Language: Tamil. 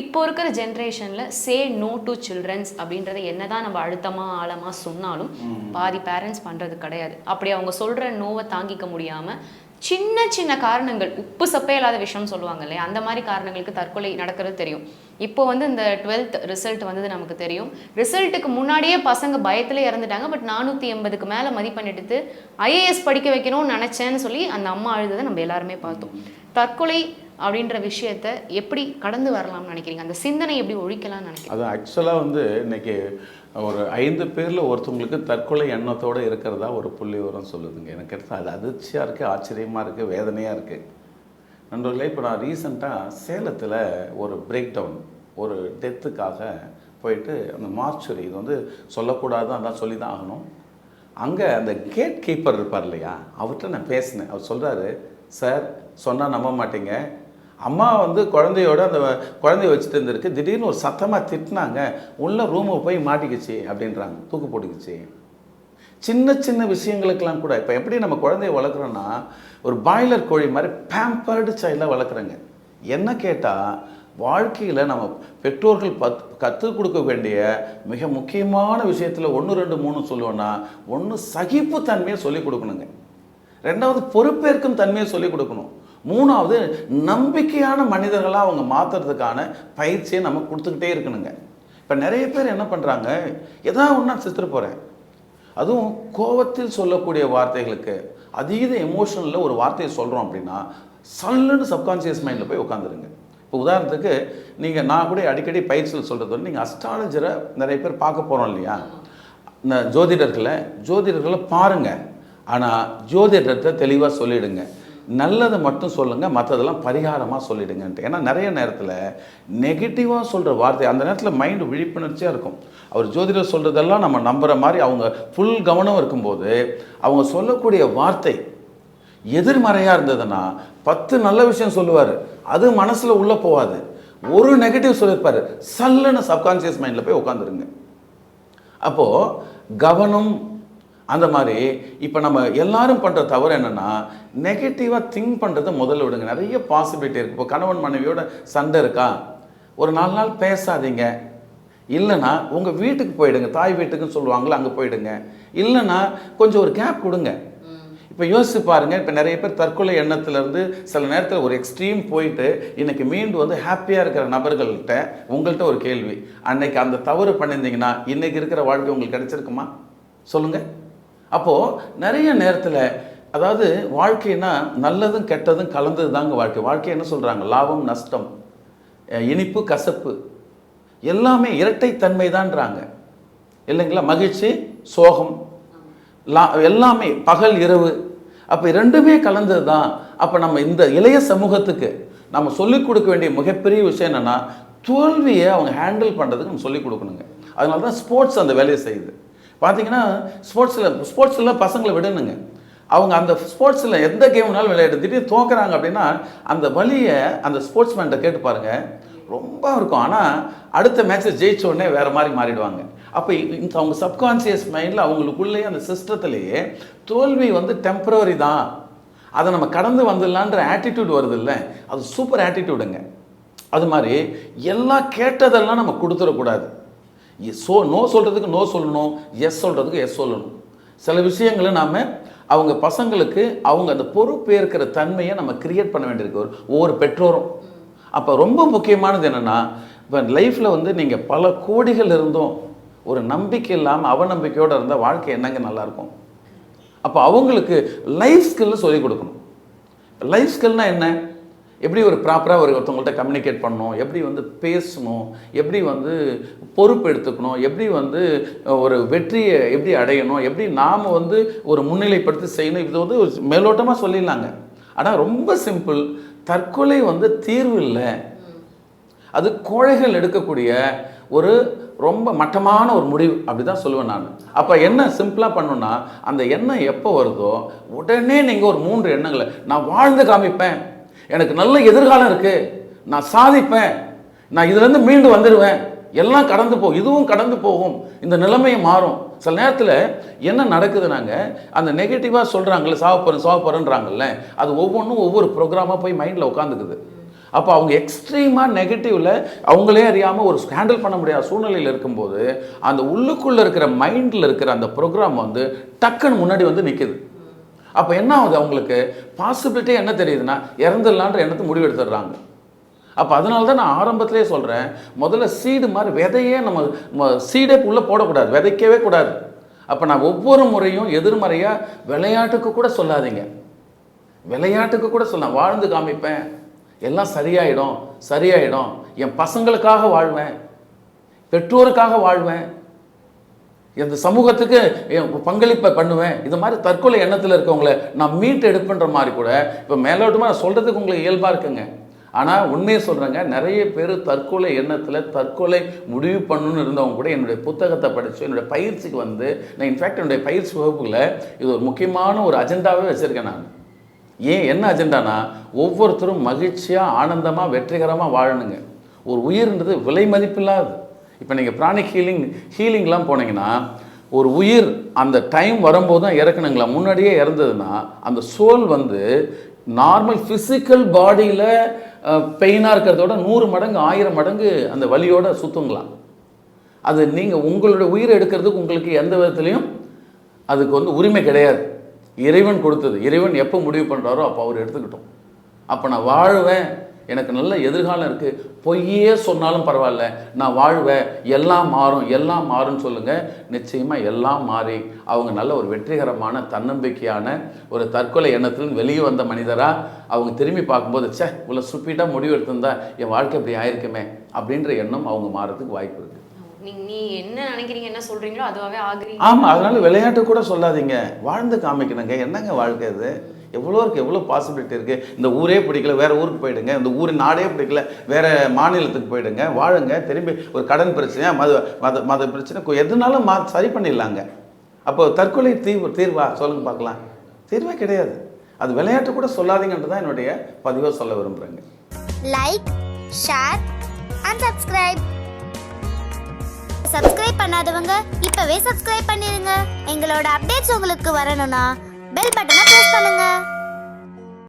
இப்போ இருக்கிற ஜென்ரேஷனில் சே நோ டு சில்ட்ரன்ஸ் அப்படின்றத என்னதான் நம்ம அழுத்தமாக ஆழமாக சொன்னாலும் பாதி பேரண்ட்ஸ் பண்ணுறது கிடையாது. அப்படி அவங்க சொல்கிற நோவை தாங்கிக்க முடியாமல் சின்ன சின்ன காரணங்கள் உப்பு சப்பே இல்லாத விஷயம் சொல்லுவாங்க இல்லையா? அந்த மாதிரி காரணங்களுக்கு தற்கொலை நடக்கிறது தெரியும். இப்போ வந்து இந்த டுவெல்த் ரிசல்ட் வந்தது நமக்கு தெரியும். ரிசல்ட்டுக்கு முன்னாடியே பசங்க பயத்துல இறந்துட்டாங்க. பட் நானூற்றி எண்பதுக்கு மேலே மதிப்பெண் எடுத்து ஐஏஎஸ் படிக்க வைக்கணும்னு நினச்சேன்னு சொல்லி அந்த அம்மா அழுததை நம்ம எல்லாருமே பார்த்தோம். தற்கொலை அப்படின்ற விஷயத்த எப்படி கடந்து வரலாம்னு நினைக்கிறீங்க? அந்த சிந்தனை எப்படி ஒழிக்கலாம்னு நினைக்கிறீங்க? அது ஆக்சுவலாக வந்து இன்னைக்கு ஒரு ஐந்து பேரில் ஒருத்தவங்களுக்கு தற்கொலை எண்ணத்தோடு இருக்கிறதா ஒரு புள்ளி உரம் சொல்லுதுங்க. எனக்கு எடுத்து அது அதிர்ச்சியாக இருக்குது ஆச்சரியமாக இருக்குது வேதனையாக இருக்குது நண்பர்களே இப்போ நான் ரீசெண்டாக சேலத்தில் ஒரு பிரேக் டவுன் ஒரு டெத்துக்காக போயிட்டு அந்த மார்ச்சுரி இது வந்து சொல்லக்கூடாது அதான் சொல்லி தான் ஆகணும். அங்கே அந்த கேட் கீப்பர் இருப்பார் இல்லையா? அவர்கிட்ட நான் பேசினேன். அவர் சொல்கிறாரு சார் சொன்னால் நம்ப மாட்டீங்க. அம்மா வந்து குழந்தையோட அந்த குழந்தைய வச்சுட்டு இருந்திருக்கு. திடீர்னு ஒரு சத்தமாக திட்டினாங்க. உள்ள ரூமை போய் மாட்டிக்கிச்சு அப்படின்றாங்க. தூக்கு போட்டுக்கிச்சு. சின்ன சின்ன விஷயங்களுக்கெல்லாம் கூட இப்போ எப்படி நம்ம குழந்தைய வளர்க்குறோன்னா ஒரு பாய்லர் கோழி மாதிரி பேம்பர்டு சைல்டாக வளர்க்குறோங்க. என்ன கேட்டால் வாழ்க்கையில் நம்ம பெற்றோர்கள் பத் கற்றுக் கொடுக்க வேண்டிய மிக முக்கியமான விஷயத்தில் ஒன்று ரெண்டு மூணு சொல்லுவோன்னா ஒன்று சகிப்பு தன்மையை சொல்லிக் கொடுக்கணுங்க. ரெண்டாவது பொறுப்பேற்கும் தன்மையை சொல்லிக் கொடுக்கணும். மூணாவது நம்பிக்கையான மனிதர்களாக அவங்க மாற்றுறதுக்கான பயிற்சியை நம்ம கொடுத்துக்கிட்டே இருக்கணுங்க. இப்போ நிறைய பேர் என்ன பண்ணுறாங்க ஏதாவது ஒன்றா செத்துட்டு போகிறேன் அதுவும் கோபத்தில் சொல்லக்கூடிய வார்த்தைகளுக்கு அதீத எமோஷனில் ஒரு வார்த்தையை சொல்கிறோம் அப்படின்னா சல்லுன்னு சப்கான்சியஸ் மைண்டில் போய் உட்காந்துருங்க இப்போ உதாரணத்துக்கு நீங்கள் நான் கூட அடிக்கடி பயிற்சியில் சொல்கிறது வந்து நீங்கள் அஸ்ட்ராலஜரை நிறைய பேர் பார்க்க போகிறோம் இல்லையா? இந்த ஜோதிடர்களை ஜோதிடர்களை பாருங்கள் ஆனால் ஜோதிடத்தை தெளிவாக சொல்லிவிடுங்க நல்லதை மட்டும் சொல்லுங்கள் மற்றதெல்லாம் பரிகாரமாக சொல்லிடுங்கன்ட்டு. ஏன்னா நிறைய நேரத்தில் நெகட்டிவாக சொல்கிற வார்த்தை அந்த நேரத்தில் மைண்டு விழிப்புணர்ச்சியாக இருக்கும். அவர் ஜோதிடர் சொல்கிறதெல்லாம் நம்ம நம்புகிற மாதிரி அவங்க ஃபுல் கவனம் இருக்கும்போது அவங்க சொல்லக்கூடிய வார்த்தை எதிர்மறையாக இருந்ததுன்னா பத்து நல்ல விஷயம் சொல்லுவார். அது மனசில் உள்ளே போகாது. ஒரு நெகட்டிவ் சொல்லியிருப்பார். சல்லுன்னு சப்கான்சியஸ் மைண்டில் போய் உட்காந்துருங்க அப்போது கவனம் அந்த மாதிரி இப்போ நம்ம எல்லாரும் பண்ணுற தவறு என்னென்னா நெகட்டிவாக திங்க் பண்ணுறதை முதல்ல விடுங்க. நிறைய பாசிபிலிட்டி இருக்குது இப்போ கணவன் மனைவியோட சண்டை இருக்கா? ஒரு நாலு நாள் பேசாதீங்க. இல்லைன்னா உங்கள் வீட்டுக்கு போயிடுங்க. தாய் வீட்டுக்குன்னு சொல்லுவாங்களே அங்கே போயிடுங்க. இல்லைன்னா கொஞ்சம் ஒரு கேப் கொடுங்க. இப்போ யோசிச்சு பாருங்கள் இப்போ நிறைய பேர் தற்கொலை எண்ணத்துலேருந்து சில நேரத்தில் ஒரு எக்ஸ்ட்ரீம் போயிட்டு இன்றைக்கி மீண்டும் வந்து ஹாப்பியாக இருக்கிற நபர்கள்கிட்ட உங்கள்கிட்ட ஒரு கேள்வி. அன்னைக்கு அந்த தவறு பண்ணியிருந்தீங்கன்னா இன்றைக்கி இருக்கிற வாழ்க்கை உங்களுக்கு கிடச்சிருக்குமா? சொல்லுங்கள் அப்போது நிறைய நேரத்தில் அதாவது வாழ்க்கைனா நல்லதும் கெட்டதும் கலந்தது தாங்க வாழ்க்கை. வாழ்க்கை என்ன சொல்கிறாங்க லாபம் நஷ்டம் இனிப்பு கசப்பு. எல்லாமே இரட்டைத்தன்மை தான்றாங்க இல்லைங்களா? மகிழ்ச்சி சோகம் லா எல்லாமே பகல் இரவு. அப்போ ரெண்டுமே கலந்தது தான் அப்போ நம்ம இந்த இளைய சமூகத்துக்கு நம்ம சொல்லிக் கொடுக்க வேண்டிய மிகப்பெரிய விஷயம் என்னென்னா தோல்வியை அவங்க ஹேண்டில் பண்ணுறதுக்கு நம்ம சொல்லிக் கொடுக்கணுங்க. அதனால தான் ஸ்போர்ட்ஸ் அந்த வேலையை செய்யுது. பார்த்தீங்கன்னா ஸ்போர்ட்ஸில் ஸ்போர்ட்ஸில் பசங்களை விடணுங்க. அவங்க அந்த ஸ்போர்ட்ஸில் எந்த கேம்னாலும் விளையாட்டு. தோக்குறாங்க அப்படின்னா அந்த வழியை அந்த ஸ்போர்ட்ஸ்மேன்ட்ட கேட்டு பாருங்கள் ரொம்ப இருக்கும். ஆனால் அடுத்த மேட்ச்சை ஜெயிச்ச உடனே வேறு மாதிரி மாறிடுவாங்க. அப்போ இந்த அவங்க சப்கான்சியஸ் மைண்டில் அவங்களுக்குள்ளேயே அந்த சிஸ்டத்துலேயே தோல்வி வந்து டெம்பரவரி தான். அதை நம்ம கடந்து வந்துடலான்ற ஆட்டிடியூட் வருது இல்லை அது சூப்பர் ஆட்டிடியூடுங்க அது மாதிரி எல்லாம் கேட்டதெல்லாம் நம்ம கொடுத்துடக்கூடாது. சோ நோ சொல்கிறதுக்கு நோ சொல்லணும் எஸ் சொல்கிறதுக்கு எஸ் சொல்லணும். சில விஷயங்களை நாம் அவங்க பசங்களுக்கு அவங்க அந்த பொறுப்பேற்கிற தன்மையை நம்ம கிரியேட் பண்ண வேண்டியிருக்கு. ஒரு ஒவ்வொரு பெற்றோரும். அப்போ ரொம்ப முக்கியமானது என்னென்னா இப்போ லைஃப்பில் வந்து நீங்கள் பல கோடிகள் இருந்தும் ஒரு நம்பிக்கை இல்லாமல் அவநம்பிக்கையோடு இருந்தால் வாழ்க்கை என்னங்க நல்லாயிருக்கும் அப்போ அவங்களுக்கு லைஃப் ஸ்கில்னு சொல்லிக் கொடுக்கணும். லைஃப் ஸ்கில்னால் என்ன? எப்படி ஒரு ப்ராப்பராக ஒரு ஒருத்தவங்கள்ட்ட கம்யூனிகேட் பண்ணணும்? எப்படி வந்து பேசணும்? எப்படி வந்து பொறுப்பு எடுத்துக்கணும்? எப்படி வந்து ஒரு வெற்றியை எப்படி அடையணும்? எப்படி நாம் வந்து ஒரு முன்னிலைப்படுத்தி செய்யணும்? இது வந்து ஒரு மேலோட்டமாக சொல்லிடலாங்க. ஆனால் ரொம்ப சிம்பிள் தற்கொலை வந்து தீர்வு இல்லை. அது கோழைகள் எடுக்கக்கூடிய ஒரு ரொம்ப மட்டமான ஒரு முடிவு. அப்படி தான் சொல்லுவேன் நான். அப்போ என்ன சிம்பிளாக பண்ணுன்னா அந்த எண்ணம் எப்போ வருதோ உடனே நீங்கள் ஒரு மூன்று எண்ணங்களை நான் வாழ்ந்து காமிப்பேன். எனக்கு நல்ல எதிர்காலம் இருக்குது நான் சாதிப்பேன். நான் இதுலேருந்து மீண்டு வந்துடுவேன். எல்லாம் கடந்து போகும் இதுவும் கடந்து போகும். இந்த நிலைமையை மாறும். சில நேரத்தில் என்ன நடக்குதுனாங்க? அந்த நெகட்டிவாக சொல்கிறாங்கல்ல சாவ போகிறேன் அது ஒவ்வொன்றும் ஒவ்வொரு ப்ரோக்ராமாக போய் மைண்டில் உட்காந்துக்குது அப்போ அவங்க எக்ஸ்ட்ரீமாக நெகட்டிவில் அவங்களே அறியாமல் ஒரு ஹேண்டில் பண்ண முடியாத சூழ்நிலையில் இருக்கும்போது அந்த உள்ளுக்குள்ளே இருக்கிற மைண்டில் இருக்கிற அந்த ப்ரோக்ராம் வந்து டக்குன்னு முன்னாடி வந்து நிற்கிது அப்போ என்ன ஆகுது அவங்களுக்கு? பாசிபிலிட்டி என்ன தெரியுதுன்னா இறந்துடலான்ற எண்ணத்தை முடிவு எடுத்துடுறாங்க அப்போ அதனால தான் நான் ஆரம்பத்திலே சொல்கிறேன் முதல்ல சீடு மாதிரி விதையே நம்ம சீடே உள்ளே போடக்கூடாது விதைக்கவே கூடாது. அப்போ நான் ஒவ்வொரு முறையும் எதிர்மறையாக விளையாட்டுக்கு கூட சொல்லாதீங்க. விளையாட்டுக்கு கூட சொல்ல வாழ்ந்து காமிப்பேன் எல்லாம் சரியாயிடும் சரியாயிடும் என் பசங்களுக்காக வாழ்வேன் பெற்றோருக்காக வாழ்வேன் இந்த சமூகத்துக்கு என் பங்களிப்பை பண்ணுவேன். இது மாதிரி தற்கொலை எண்ணத்தில் இருக்கவங்கள நான் மீட் எடுப்புன்ற மாதிரி கூட இப்போ மேலோட்டமாக நான் சொல்கிறதுக்கு உங்களுக்கு இயல்பாக இருக்குங்க. ஆனால் உண்மையை சொல்கிறேங்க நிறைய பேர் தற்கொலை எண்ணத்தில் தற்கொலை முடிவு பண்ணணும்னு இருந்தவங்க கூட என்னுடைய புத்தகத்தை படித்து என்னுடைய பயிற்சிக்கு வந்து நான் இன்ஃபேக்ட் என்னுடைய பயிற்சி வகுப்புகளில் இது ஒரு முக்கியமான ஒரு அஜெண்டாவே வச்சுருக்கேன் நான். ஏன் என்ன அஜெண்டானா ஒவ்வொருத்தரும் மகிழ்ச்சியாக ஆனந்தமாக வெற்றிகரமாக வாழணுங்க. ஒரு உயிர்ன்றது விலை மதிப்பில்லாது. இப்போ நீங்கள் பிராணி ஹீலிங் ஹீலிங்லாம் போனீங்கன்னா ஒரு உயிர் அந்த டைம் வரும்போது தான் இறக்கணுங்களா? முன்னாடியே இறந்ததுன்னா அந்த சோல் வந்து நார்மல் ஃபிசிக்கல் பாடியில் பெயினாக இருக்கிறதோட நூறு மடங்கு ஆயிரம் மடங்கு அந்த வலியோட சுற்றுங்களாம் அது நீங்கள் உங்களுடைய உயிரை எடுக்கிறதுக்கு உங்களுக்கு எந்த விதத்துலையும் அதுக்கு வந்து உரிமை கிடையாது. இறைவன் கொடுத்தது. இறைவன் எப்போ முடிவு பண்ணுறாரோ அப்போ அவர் எடுத்துக்கிட்டோம். அப்போ நான் வாழ்வேன். எனக்கு நல்ல எதிர்காலம் இருக்குது பொய்யே சொன்னாலும் பரவாயில்ல. நான் வாழ்வேன். எல்லாம் மாறும். எல்லாம் மாறும்னு சொல்லுங்கள் நிச்சயமாக எல்லாம் மாறி அவங்க நல்ல ஒரு வெற்றிகரமான தன்னம்பிக்கையான ஒரு தற்கொலை எண்ணத்தில் வெளியே வந்த மனிதராக அவங்க திரும்பி பார்க்கும்போது ச்சே இவ்வளோ சுப்பீட்டாக முடிவு எடுத்திருந்தா என் வாழ்க்கை இப்படி ஆயிருக்குமே அப்படின்ற எண்ணம் அவங்க மாறதுக்கு வாய்ப்பு இருக்குது நீ என்ன நினைக்கிறீங்க என்ன சொல்றீங்களோ அதுவாகவே ஆகுறீங்க. ஆமாம் அதனால விளையாட்டு கூட சொல்லாதீங்க. வாழ்ந்து காமிக்கணுங்க. என்னங்க வாழ்க்கை இது? எவ்வளோ இருக்குது எவ்வளோ பாசிபிலிட்டி இருக்குது இந்த ஊரே பிடிக்கல வேறு ஊருக்கு போயிடுங்க. இந்த ஊர் நாடே பிடிக்கல வேறு மாநிலத்துக்கு போயிடுங்க வாழுங்க திரும்பி ஒரு கடன் பிரச்சனையா மத மத மத பிரச்சனை எதுனாலும் மா சரி பண்ணிடலாங்க. அப்போ தற்கொலை தீர்வு தீர்வா? சொல்லுங்க பார்க்கலாம். தீர்வே கிடையாது. அது விளையாட்டு கூட சொல்லாதீங்கன்றது தான் என்னுடைய பதிவாக சொல்ல விரும்புகிறேங்க like share and subscribe subscribe பண்ணாதவங்க இப்பவே சப்ஸ்கிரைப் பண்ணிருங்க. எங்களோட அப்டேட்ஸ் உங்களுக்கு வரணும்னா பெல் பட்டனை பிரஸ் பண்ணுங்க.